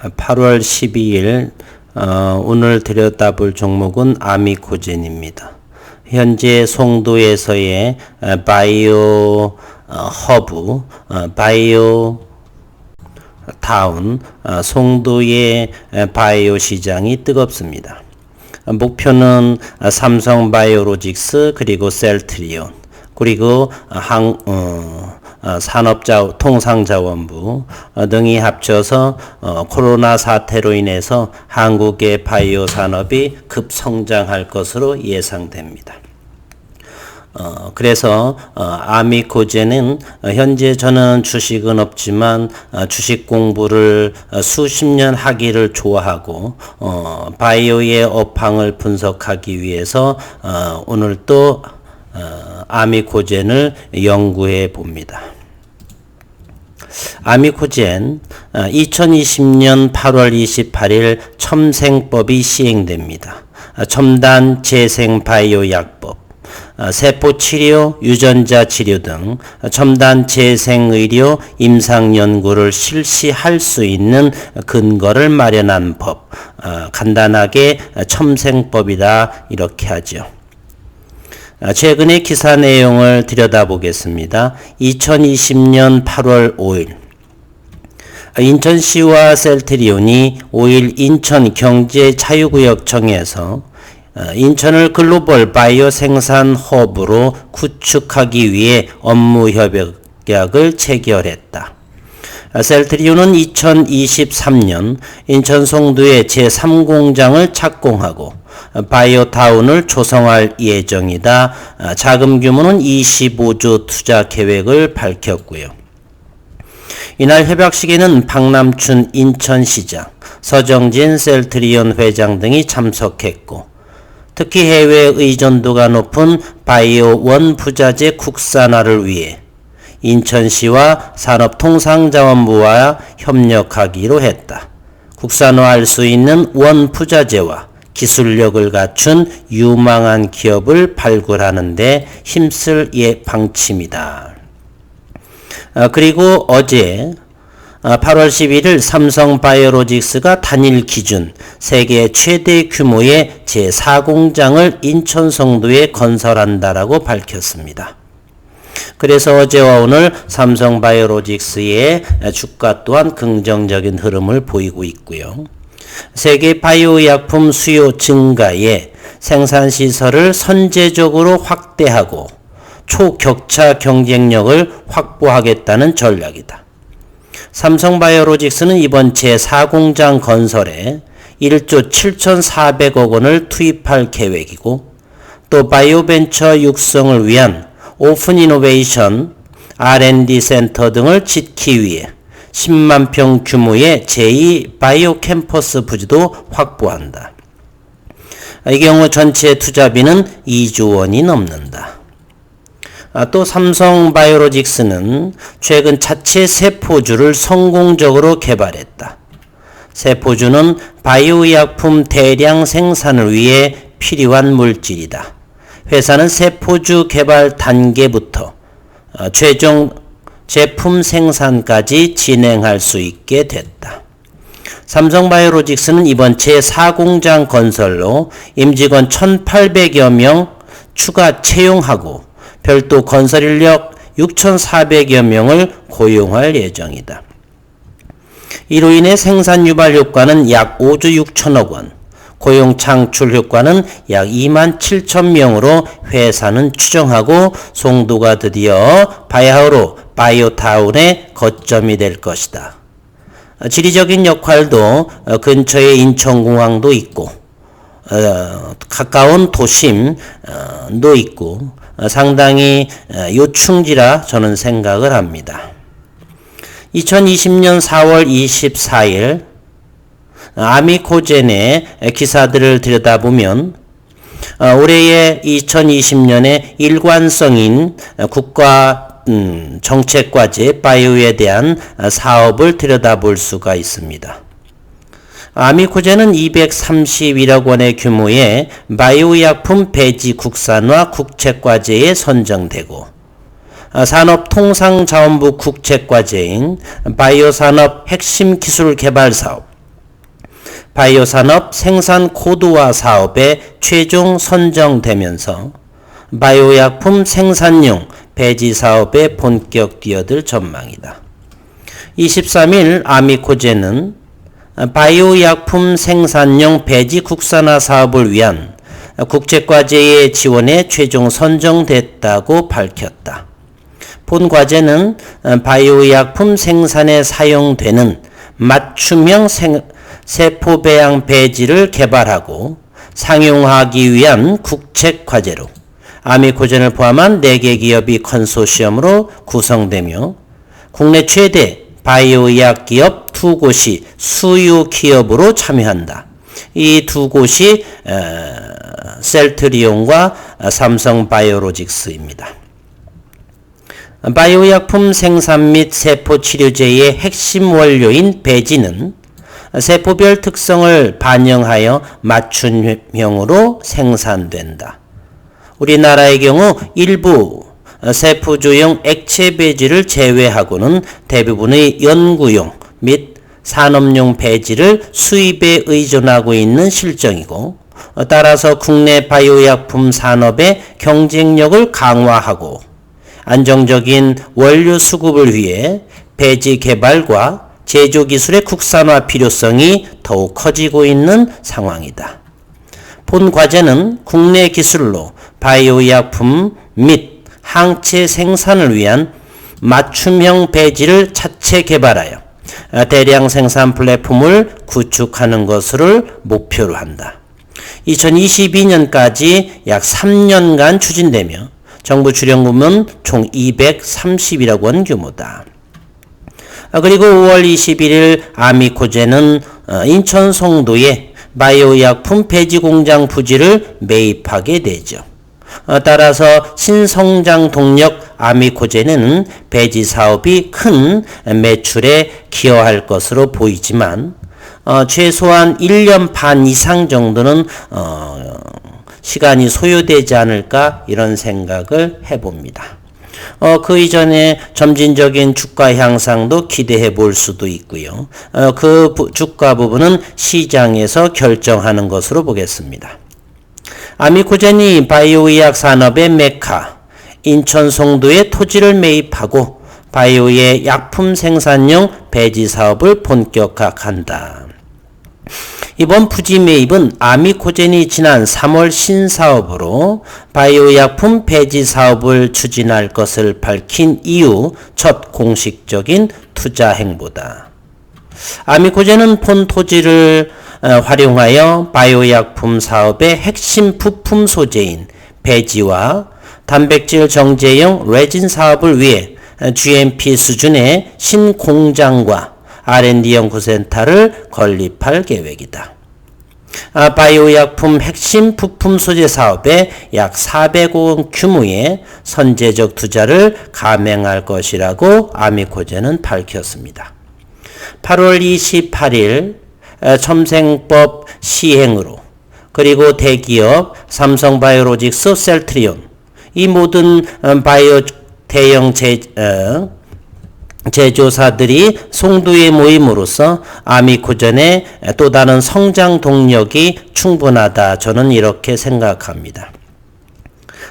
8월 12일 어, 오늘 들여다볼 종목은 아미코젠입니다. 현재 송도에서의 어, 바이오 어, 허브, 어, 바이오 어, 송도의 어, 바이오 시장이 뜨겁습니다. 어, 목표는 어, 삼성 바이오로직스 그리고 셀트리온 그리고 어, 항, 어, 어, 산업자 통상자원부 어, 등이 합쳐서 어, 코로나 사태로 인해서 한국의 바이오 산업이 급성장할 것으로 예상됩니다. 어, 그래서 어, 아미코제는 어, 현재 저는 주식은 없지만 어, 주식 공부를 어, 수십 년 하기를 좋아하고 어, 바이오의 업황을 분석하기 위해서 어, 오늘 또 어, 아미코젠을 연구해 봅니다. 아미코젠 2020년 8월 28일 첨생법이 시행됩니다. 아, 첨단 재생 바이오 약법 아, 세포 치료, 유전자 치료 등 첨단 재생 의료 임상 연구를 실시할 수 있는 근거를 마련한 법. 아, 간단하게 첨생법이다 이렇게 하죠. 아, 최근의 기사 내용을 들여다보겠습니다. 2020년 8월 5일 인천시와 셀트리온이 5일 인천 경제자유구역청에서 어, 인천을 글로벌 바이오 생산 허브로 구축하기 위해 업무 협약을 체결했다. 아, 셀트리온은 2023년 인천 송도의 제3공장을 착공하고 바이오타운을 조성할 예정이다. 아, 자금 규모는 25조 투자 계획을 밝혔고요. 이날 협약식에는 박남춘 인천시장, 서정진 셀트리온 회장 등이 참석했고 특히 해외 의존도가 높은 바이오 원 부자재 국산화를 위해 인천시와 산업통상자원부와 협력하기로 했다. 국산화할 수 있는 원 부자재와 기술력을 갖춘 유망한 기업을 발굴하는 데 힘쓸 예 방침이다. 아, 그리고 어제 8월 11일 삼성 바이오로직스가 단일 기준 세계 최대 규모의 제4공장을 인천 송도에 건설한다라고 밝혔습니다. 그래서 어제와 오늘 삼성 바이오로직스의 주가 또한 긍정적인 흐름을 보이고 있고요. 세계 바이오 약품 수요 증가에 생산 시설을 선제적으로 확대하고 초격차 경쟁력을 확보하겠다는 전략이다. 삼성바이오로직스는 이번 제4공장 건설에 1조 7,400억 원을 투입할 계획이고 또 바이오벤처 육성을 위한 오픈 이노베이션 R&D 센터 등을 짓기 위해 10만 평 규모의 제2 바이오 캠퍼스 부지도 확보한다. 이 경우 전체 투자비는 2조 원이 넘는다. 아, 또 삼성 바이오로직스는 최근 자체 세포주를 성공적으로 개발했다. 세포주는 바이오의약품 대량 생산을 위해 필요한 물질이다. 회사는 세포주 개발 단계부터 어, 최종 제품 생산까지 진행할 수 있게 됐다. 삼성바이오로직스는 이번 제4공장 건설로 임직원 1,800여 명 추가 채용하고 별도 건설 인력 6,400여 명을 고용할 예정이다. 이로 인해 생산 유발 효과는 약 5조 6천억 원, 고용 창출 효과는 약 2만 7천 명으로 회사는 추정하고 송도가 드디어 바야흐로 바이오타운의 거점이 될 것이다. 지리적인 역할도 근처에 인천공항도 있고 어, 가까운 도심도 있고 상당히 요충지라 저는 생각을 합니다. 2020년 4월 24일 아미코젠의 기사들을 들여다보면 올해의 2020년의 일관성인 국가 음, 정책과제 바이오에 대한 사업을 들여다볼 수가 있습니다. 아미코젠은 231억 원의 규모의 바이오약품 배지 국산화 국책과제에 선정되고 산업통상자원부 국책과제인 바이오산업 핵심 기술 개발 사업, 바이오 산업 생산 고도화 사업에 최종 선정되면서 바이오 약품 생산용 배지 사업에 본격 뛰어들 전망이다. 23일 아미코제는 바이오 약품 생산용 배지 국산화 사업을 위한 국제과제의 지원에 최종 선정됐다고 밝혔다. 본 과제는 바이오 약품 생산에 사용되는 맞춤형 생, 세포 배양 배지를 개발하고 상용하기 위한 국책 과제로 아미코젠을 포함한 4개 기업이 컨소시엄으로 구성되며 국내 최대 바이오 의학 기업 두 곳이 수유 기업으로 참여한다. 이 두 곳이 셀트리온과 삼성 바이오로직스입니다. 바이오 약품 생산 및 세포 치료제의 핵심 원료인 배지는 세포별 특성을 반영하여 맞춤형으로 생산된다. 우리나라의 경우 일부 세포조형 액체 배지를 제외하고는 대부분의 연구용 및 산업용 배지를 수입에 의존하고 있는 실정이고 따라서 국내 바이오약품 산업의 경쟁력을 강화하고 안정적인 원료 수급을 위해 배지 개발과 제조 기술의 국산화 필요성이 더욱 커지고 있는 상황이다. 본 과제는 국내 기술로 바이오 약품 및 항체 생산을 위한 맞춤형 배지를 차체 개발하여 대량 생산 플랫폼을 구축하는 것을 목표로 한다. 2022년까지 약 3년간 추진되며 정부 출연금은 총 230이라고 원 규모다. 그리고 5월 21일 아미코제는 인천 송도에 바이오 약품 폐지 공장 부지를 매입하게 되죠. 어, 따라서 신성장 동력 아미코제는 배지 사업이 큰 매출에 기여할 것으로 보이지만 어, 최소한 1년 반 이상 정도는 어, 시간이 소요되지 않을까 이런 생각을 해봅니다. 어, 그 이전에 점진적인 주가 향상도 기대해 볼 수도 있고요. 어, 그 부, 주가 부분은 시장에서 결정하는 것으로 보겠습니다. 아미코젠이 바이오의학 산업의 메카, 인천 송도에 토지를 매입하고 바이오의 약품 생산용 배지 사업을 본격화한다. 이번 부지 매입은 아미코젠이 지난 3월 신사업으로 바이오약품 배지 사업을 추진할 것을 밝힌 이후 첫 공식적인 투자 행보다. 아미코젠은 본 토지를 어, 활용하여 바이오약품 사업의 핵심 부품 소재인 배지와 단백질 정제용 레진 사업을 위해 GMP 수준의 신공장과 R&D 연구센터를 건립할 계획이다. 아, 바이오약품 핵심 부품 소재 사업에 약 400억 규모의 선제적 투자를 감행할 것이라고 아미코제는 밝혔습니다. 8월 28일 첨생법 시행으로 그리고 대기업 삼성바이오로직스 셀트리온 이 모든 어, 바이오 대형 제, 어, 제조사들이 송도에 모임으로써 아미코전의 또 다른 성장 동력이 충분하다. 저는 이렇게 생각합니다.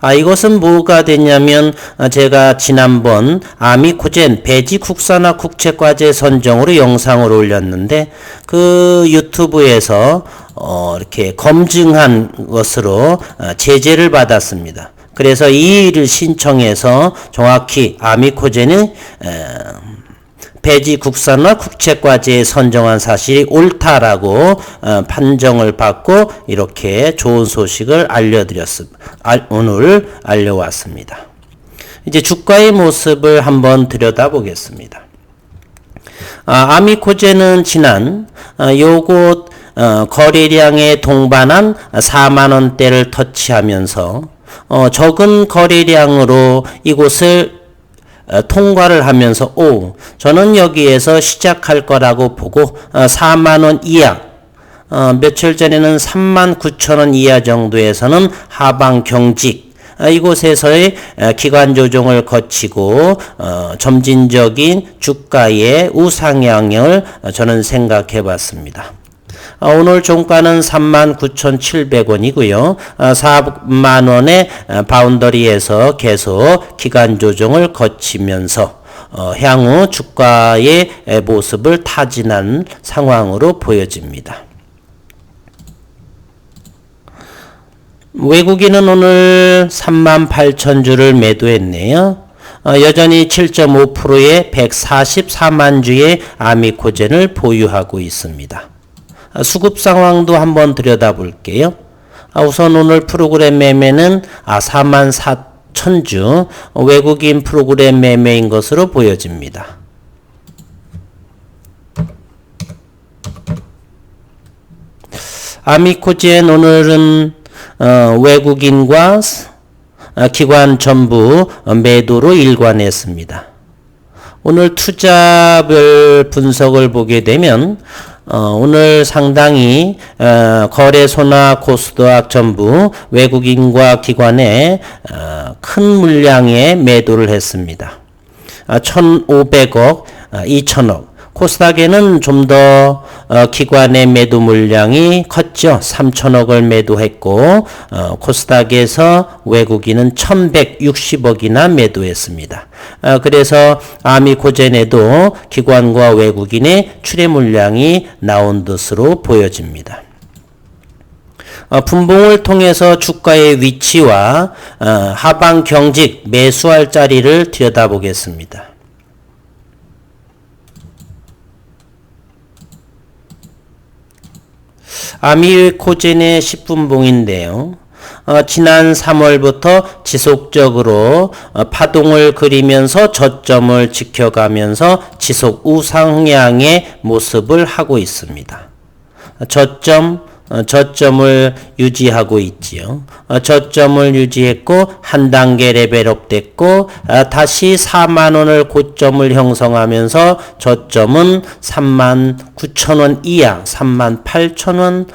아, 이것은 뭐가 되냐면, 아, 제가 지난번 아미코젠 배지 국산화 국책과제 선정으로 영상을 올렸는데, 그 유튜브에서, 어, 이렇게 검증한 것으로 어, 제재를 받았습니다. 그래서 이 일을 신청해서 정확히 아미코젠의 배지 국산화 국책과제에 선정한 사실이 옳다라고 어, 판정을 받고 이렇게 좋은 소식을 알려드렸습니다. 오늘 알려왔습니다. 이제 주가의 모습을 한번 들여다보겠습니다. 아, 미코젠은 지난 어, 요곳 어, 거래량에 동반한 4만 원대를 터치하면서 어, 적은 거래량으로 이곳을 어, 통과를 하면서 오 저는 여기에서 시작할 거라고 보고 어, 4만 원 이하 어, 며칠 전에는 3만 9천 원 이하 정도에서는 하방 경직 어, 이곳에서의 어, 기관 조정을 거치고 어, 점진적인 주가의 우상향을 저는 생각해 봤습니다. 어, 오늘 종가는 39,700원이고요. 4만 원의 어, 바운더리에서 계속 기간 조정을 거치면서 어, 향후 주가의 모습을 타진한 상황으로 보여집니다. 외국인은 오늘 3만 8천 주를 매도했네요. 어, 여전히 7.5%의 144만 주의 아미코젠을 보유하고 있습니다. 어, 수급 상황도 한번 들여다볼게요. 아, 우선 오늘 프로그램 매매는 아, 4만 4천 주 외국인 프로그램 매매인 것으로 보여집니다. 아미코젠 오늘은 어, 외국인과 어, 기관 전부 매도로 일관했습니다. 오늘 투자별 분석을 보게 되면 어, 오늘 상당히 어, 거래소나 코스닥 전부 외국인과 기관에 어, 큰 물량의 매도를 했습니다. 1,500억, 2,000억, 코스닥에는 좀더 어, 기관의 매도 물량이 컸죠. 3천억을 매도했고 어, 코스닥에서 외국인은 1,160억이나 매도했습니다. 어, 그래서 아미코젠에도 기관과 외국인의 출해 물량이 나온 것으로 보여집니다. 어, 분봉을 통해서 주가의 위치와 어, 하방 경직 매수할 자리를 들여다보겠습니다. 아미코젠의 10분 봉인데요. 어, 지난 3월부터 지속적으로 어, 파동을 그리면서 저점을 지켜가면서 지속 우상향의 모습을 하고 있습니다. 저점 어, 저점을 유지하고 있지요. 어, 저점을 유지했고 한 단계 레벨업 됐고 어, 다시 4만 원을 고점을 형성하면서 저점은 3만 9천 원 이하, 3만 8천 원,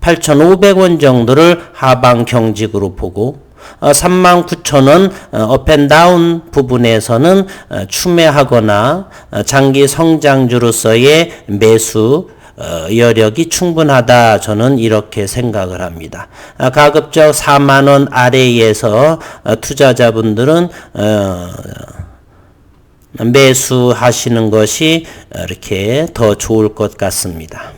8,500원 정도를 하방 경직으로 보고 3만 9천 원 업앤다운 부분에서는 추매하거나 장기 성장주로서의 매수 어, 여력이 충분하다 저는 이렇게 생각을 합니다. 아, 가급적 4만 원 아래에서 어, 투자자분들은 어, 매수하시는 것이 이렇게 더 좋을 것 같습니다.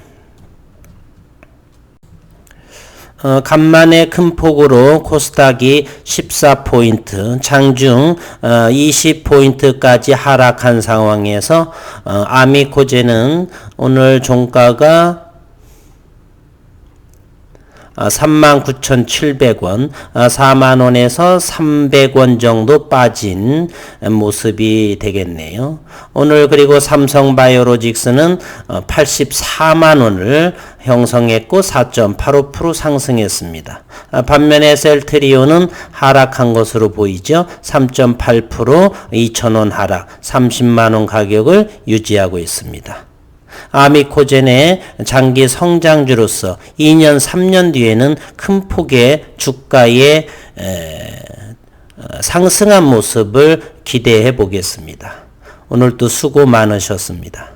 어, 간만에 큰 폭으로 코스닥이 14포인트, 장중 어, 20포인트까지 하락한 상황에서 어, 아미코제는 오늘 종가가 39,700원, 아, 4만원에서 아, 300원 정도 빠진 모습이 되겠네요. 오늘 그리고 삼성바이오로직스는 84만원을 어, 형성했고 4.85% 상승했습니다. 아, 반면에 셀트리온은 하락한 것으로 보이죠. 3.8% 2,000원 하락, 30만원 가격을 유지하고 있습니다. 아미코젠의 장기 성장주로서 2년, 3년 뒤에는 큰 폭의 주가의 어, 상승한 모습을 기대해 보겠습니다. 오늘도 수고 많으셨습니다.